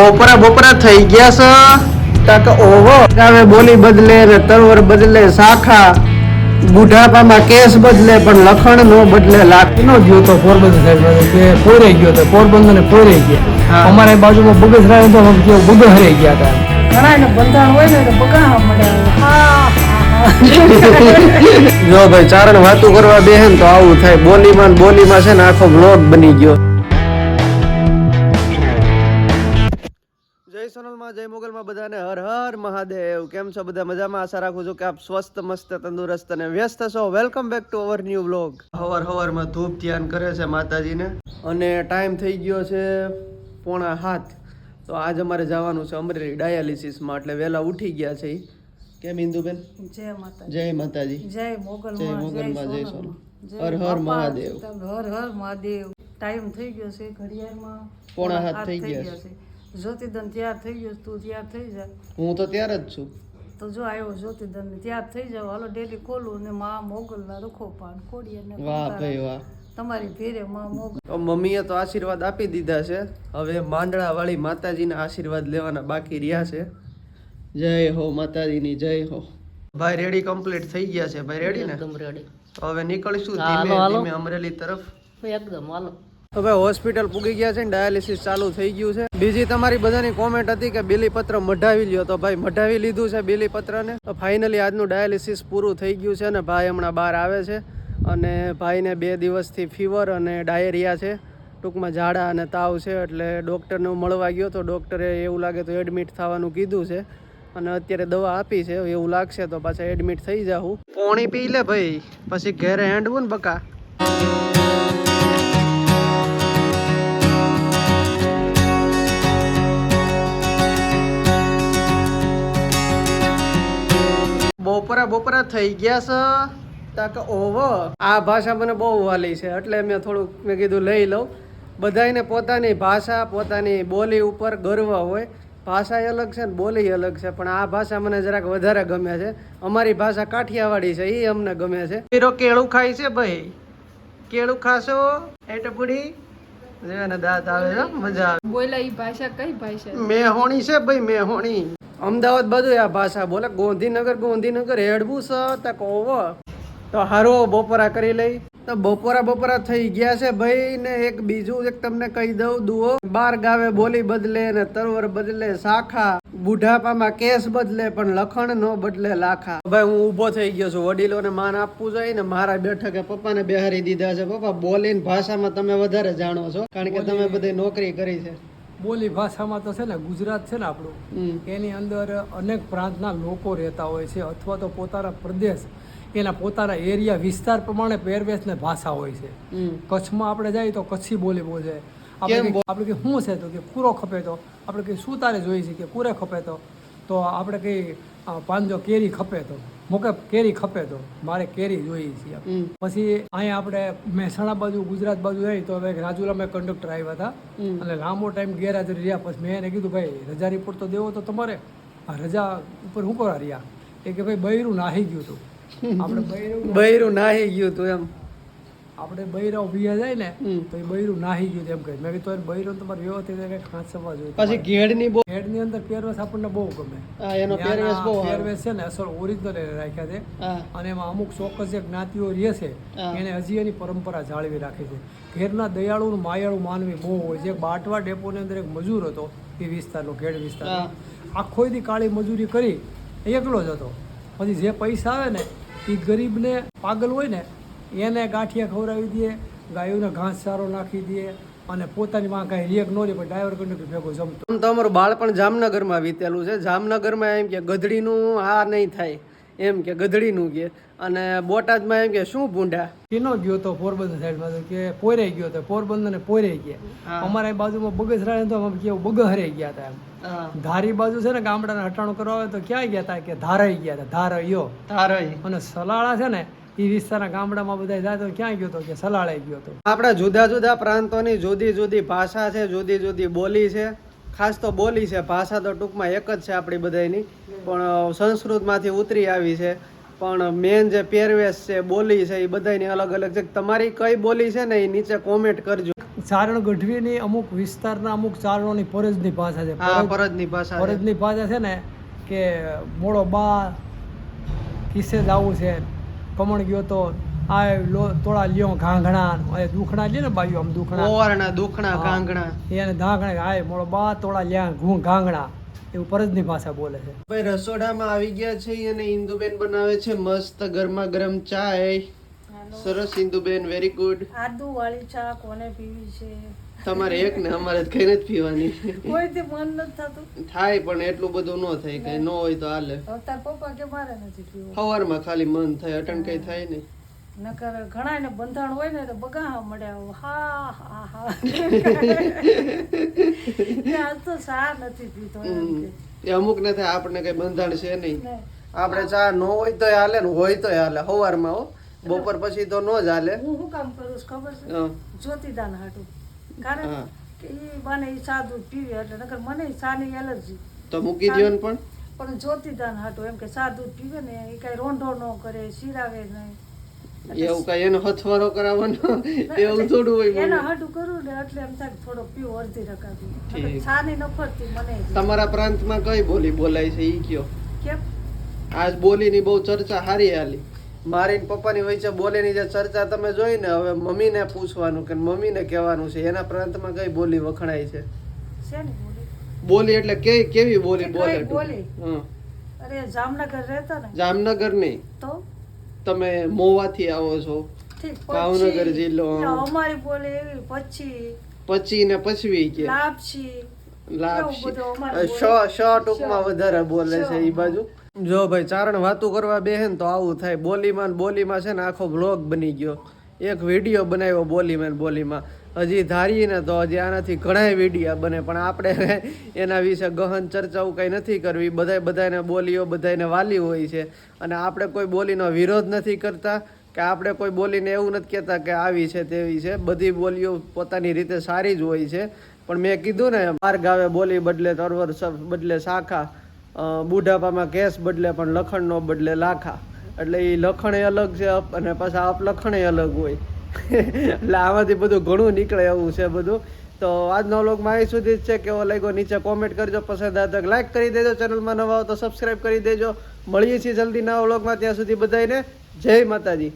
બપોરા બપોરા થઈ ગયા છે. કાકા ઓહો. ગાવે બોલી બદલે ને તરવર બદલે શાખા. બુઢાપામાં કેસ બદલે પણ લખણ નો બદલે લાખ. એનો ગયો તો પોરબંદર સાહેબ કે પોરે ગયો તો પોરબંદર ને પોરે ગયા અમારે બાજુમાં બગસરા તો આમ કેવું બગહરે ગયા હતા. ઘણા એને બંધાણ હોય ને તો બગાડવા મળે. જો ભાઈ ચારણ વાતું કરવા બેહે ને તો આવું થાય. બોલીમાં બોલીમાં છે ને આખો બ્લોગ બની ગયો. સોનલમાં જય મોગલમાં બધાને હર હર મહાદેવ. કેમ છો બધા? મજામાં? આશા રાખું છું કે આપ સ્વસ્થ મસ્ત તંદુરસ્ત અને વ્યસ્ત છો. Welcome back to our new blog હવાર હવારમાં ધૂપ ધ્યાન કરે છે માતાજીને. અને ટાઈમ થઈ ગયો છે પોણા હાથ તો આજ અમારે જવાનું છે અમરેલી ડાયાલિસિસમાં. એટલે વહેલા ઉઠી ગયા છે. કેમ ઇન્દુબેન? જય માતા જય માતાજી. જય મોગલ જય મોગલમાં જય સોનલ હર હર મહાદેવ. હર હર મહાદેવ. ટાઈમ થઈ ગયો છે ઘડિયાળમાં પોણા હાથ હાથ થઈ ગયા છે. જ્યોતિદન તૈયાર થઈ ગયો તું તૈયાર થઈ જા. હું તો ત્યારે જ છું. તો જો આવ્યો જ્યોતિદન તૈયાર થઈ જાવ હાલો ડેલી ખોલું ને મા મોગલ ના રખો પાન ખોડી અને વાહ ભાઈ વાહ. તમારી ભેરે માં મોગલ. તો મમ્મીએ તો આશીર્વાદ આપી દીધા છે. હવે માંડળા વાળી માતાજીના આશીર્વાદ લેવાના બાકી રહ્યા છે. જય હો માતાજીની જય હો. ભાઈ રેડી કમ્પ્લીટ થઈ ગયા છે? ભાઈ રેડી ને? એકદમ રેડી હવે નીકળીશું ધીમે ધીમે અમરેલી તરફ. એકદમ હાલો. તો ભાઈ હોસ્પિટલ પૂગી ગયા છે ને ડાયાલિસિસ ચાલુ થઈ ગયું છે. બીજી તમારી બધાની કોમેન્ટ હતી કે બિલીપત્ર મઢાવી લ્યો. તો ભાઈ, મઢાવી લીધું છે બિલીપત્રને. તો ફાઇનલી આજનું ડાયાલિસિસ પૂરું થઈ ગયું છે ને ભાઈ હમણાં બહાર આવે છે. અને ભાઈને બે દિવસથી ફીવર અને ડાયેરિયા છે. ટૂંકમાં ઝાડા અને તાવ છે, એટલે ડૉક્ટરને મળવા ગયો તો ડૉક્ટરે એવું લાગે તો એડમિટ થવાનું કીધું છે. અને અત્યારે દવા આપી છે, એવું લાગશે તો પાછા એડમિટ થઈ જાઉં પોણી પી લે ભાઈ, પછી ઘેરે હેન્ડવું ને બકા. બપોરા બપોરા થઈ ગયા છે. તાક ઓહો આ ભાષા મને બહુ વાલી છે એટલે મેં થોડુંક મેં કીધું લઈ લઉં. બધાને પોતાની ભાષા પોતાની બોલી ઉપર ગર્વ હોય. ભાષા અલગ છે ને બોલી અલગ છે પણ આ ભાષા મને જરાક વધારે ગમે છે. અમારી ભાષા કાઠિયાવાડી છે એ અમને ગમે છે. પીરો કેળું ખાય છે ભાઈ? કેળું ખાશો? એટપુડી જેને દાંત આવે છે મજા આવે. બોલા એ ભાષા કઈ ભાષા મેહોણી છે ભાઈ મેહોણી. અમદાવાદ બધું આ ભાષા બોલે. ગોંધીનગર ગોંધીનગર હેડવું છે તક ઓવો તો હારો બપોરા કરી લઈ. તો બપોરા બપોરા થઈ ગયા છે ભાઈ ને એક બીજું એક તમને કહી દઉં દુઓ. બાર ગાવે બોલી બદલે ને તરવર બદલે શાખા. બુઢાપામાં કેસ બદલે પણ લખણ નો બદલે લાખા. ભાઈ હું ઊભો થઈ ગયો છું વડીલોને માન આપવું જોઈએ ને મારા બેઠકે પપ્પાને બેહારી દીધા છે. પપ્પા બોલીને ભાષામાં તમે વધારે જાણો છો કારણ કે તમે બધી નોકરી કરી છે. બોલી ભાષામાં તો છે ને ગુજરાત છે ને આપણું એની અંદર અનેક પ્રાંતના લોકો રહેતા હોય છે અથવા તો પોતાના પ્રદેશ એના પોતાના એરિયા વિસ્તાર પ્રમાણે પહેરવેશ ને ભાષા હોય છે. કચ્છમાં આપણે જઈએ તો કચ્છી બોલી બોલે આપણે આપણે કે શું છે તો કે કૂરો ખપે તો આપણે કે શું તારે જોઈએ છે કે કૂરે ખપે તો તો આપણે કઈ પાંજો કેરી ખપે તો. મોકે કેરી ખપે તો મારે કેરી જોઈએ છે. પછી અહીંયા આપણે મહેસાણા બાજુ ગુજરાત બાજુ રહી તો હવે રાજુલામાં કંડક્ટર આવ્યા હતા. એટલે અને લાંબો ટાઈમ ગેરહાજર રહ્યા. પછી મેં એને કીધું ભાઈ રજા રિપોર્ટ તો દેવો તો તમારે. રજા ઉપર હું કરવા રહ્યા? એ કે ભાઈ બૈરું નાહી ગયું હતું આપણે બૈરું બૈરું નાહી ગયું હતું એમ. આપણે બૈરા ઊભી જાય ને. તો એ બૈરું નાહી ગયું એમ કહે. મેં કીધું બૈરો તમારે વ્યવસ્થિત ખાંચ સવા જોઈએ પછી ઘેડની બહુ હેડની અંદર પહેરવેશ આપણને બહુ ગમે. એનો પહેરવેશ બહુ પહેરવેશ છે ને અસલ ઓરિજિનલ રાખ્યા છે. અને એમાં અમુક ચોક્કસ જે જ્ઞાતિઓ રહે છે એને હજી એની પરંપરા જાળવી રાખે છે. ઘેરના દયાળુ ને માયાળુ માનવી બહુ હોય છે. બાટવા ડેપોની અંદર એક મજૂર હતો એ વિસ્તારનો ઘેડ વિસ્તાર આખો દી કાળી મજૂરી કરી એકલો જ હતો. પછી જે પૈસા આવે ને એ ગરીબને પાગલ હોય ને એને ગાંઠિયા ખવડાવી દઈએ ગાયોને ઘાસ ચારો નાખી દઈએ અને પોતાની માં કાંઈ રેક નો રે પણ ડ્રાઈવર કંડક્ટર ભેગો જમતો. આમ તો અમારું બાળપણ જામનગરમાં વીતેલું છે. જામનગરમાં એમ કે ગધડીનું આ નહીં થાય. એમ કે ગધડીનું કે. અને બોટાદમાં એમ કે શું ભૂંડા? એનો ગયો તો પોરબંદર સાઈડમાં કે પોરે ગયો તો પોરબંદર ને પોરે ગયા અમારા બાજુમાં બગસરા તો અમે કેવું બગહરે ગયા હતા એમ. ધારી બાજુ છે ને ગામડાને હટાણું કરવા આવે તો ક્યાં ગયા હતા કે ધારાઈ ગયા હતા ધારૈયો. ધારાઈ. અને સલાળા છે ને એ વિસ્તારના ગામડામાં બધા જાય તો ક્યાં ગયો હતો કે સલાળે ગયો હતો આપણા જુદા જુદા પ્રાંતોની જુદી જુદી ભાષા છે જુદી જુદી બોલી છે. ખાસ તો બોલી છે ભાષા તો ટૂંકમાં એક જ છે આપણી બધાની પણ સંસ્કૃતમાંથી ઉતરી આવી છે. પણ મેન જે પહેરવેશ છે બોલી છે એ બધાની અલગ અલગ છે. તમારી કઈ બોલી છે ને એ નીચે કોમેન્ટ કરજો. ચારણ ગઢવીની અમુક વિસ્તારના અમુક ચારણોની ફરજની ભાષા છે. ફરજ- ફરજની ભાષા છે. ફરજની ભાષા છે ને કે મોડો બા કિસ્સે જવું છે. કમણ ગયો તો આ લો તોડા લ્યો ઘાંઘણા એ દુખણા લે ને બાયું આમ દુખણા. ઓરણા દુખણા ઘાંઘણા. એને ધાંઘણા આય મોળો બા તોડા લ્યા ઘું ઘાંઘણા એવું પરજની ભાષા બોલે છે. ભાઈ રસોડામાં આવી ગયા છે અને ઇન્દુબેન બનાવે છે મસ્ત ગરમા ગરમ ચાય સરસ ઇન્દુબેન વેરી ગુડ આદુ વાળી ચા કોને પીવી છે? તમારે એક ને અમારે કઈ નથી પીવાની. કોઈથી મન નથી થતું? થાય પણ એટલું બધું ન થાય કઈ ન. હોય તો હાલે. તાર પપ્પા કે મારે નથી પીવું? સવારમાં ખાલી મન થાય અટણ કઈ થાય નહીં. નકર ઘણા ને બંધાણ હોય ને તો બગાહા મળ્યા હા હા હા. આજ તો ચા નથી પીતો. એ અમુક ને થાય આપણને કઈ બંધાણ છે નહીં. આપણે ચા ન હોય તો હાલે ને હોય તો હાલે. સવારમાં હો બપોર પછી તો ન જ હાલે. હું શું કામ કરું છું ખબર છે? જ્યોતિદાન હાટું. કારણ. કે એ બાને એ ચા પીવે એટલે નકર મને ચાની એલર્જી. તો મૂકી દ્યો પણ. પણ જ્યોતિદાન હાટો એમ કે ચા પીવે ને એ કઈ રોંઢો ન કરે શિરાવે નહીં એવું કઈ એનો હથવારો કરાવવાનો? એવું થોડું હોય એના. હાટું કરું ને એટલે એમ થાય કે થોડો પીવો અડધી રકાબી. સાની ની નફરતી મને. તમારા પ્રાંતમાં કઈ બોલી બોલાય છે ઈ કયો? કેમ? આજ બોલીની બહુ ચર્ચા હારી હાલી. મારી ને પપ્પાની વચ્ચે બોલેની જે ચર્ચા તમે જોઈ ને હવે મમ્મીને પૂછવાનું કે મમ્મીને કહેવાનું છે. એના પ્રાંતમાં કઈ બોલી વખણાય છે? બોલી? એટલે કે કેવી બોલી બોલે બોલી? અરે જામનગર રહેતા ને? જામનગર નહીં તો? તમે મોવાથી આવો છો. ભાવનગર જિલ્લો. અમારી બોલી એવી પછી પછી ને પછવી કે? લાપસી. લાપસી. શ શ ટૂંકમાં વધારે બોલે છે એ બાજુ. જો ભાઈ ચારણ વાતું કરવા બેહે તો આવું થાય. બોલીમાં બોલીમાં છે ને આખો બ્લોગ બની ગયો. એક વીડિયો બનાવ્યો બોલીમાં બોલીમાં. હજી ધારીએ ને તો હજી આનાથી ઘણા વિડીયા બને, પણ આપણે એના વિશે ગહન ચર્ચાઓ કંઈ નથી કરવી. બધાય બધાને બોલીઓ બધાને વાલી હોય છે. અને આપણે કોઈ બોલીનો વિરોધ નથી કરતા કે આપણે કોઈ બોલીને એવું નથી કહેતા કે આવી છે તેવી છે. બધી બોલીઓ પોતાની રીતે સારી જ હોય છે. પણ મેં કીધું ને, માર્ગ ગાવે બોલી બદલે તરવર બદલે શાખા. બુઢાપામાં કેસ બદલે પણ લખણ નો બદલે લાખા. એટલે એ લખણ અલગ છે, અપ- અને પાછા અપલખણ અલગ હોય. એટલે આમાંથી બધું ઘણું નીકળે એવું છે બધું. તો આજનો વ્લોગમાં અહીં સુધી જ છે. કેવો લાગ્યો નીચે કોમેન્ટ કરજો. પસંદ આવે તો લાઈક કરી દેજો. ચેનલમાં નવા હો તો સબસ્ક્રાઈબ કરી દેજો. મળીએ છીએ જલ્દી નવા વ્લોગમાં. ત્યાં સુધી બધાને જય માતાજી.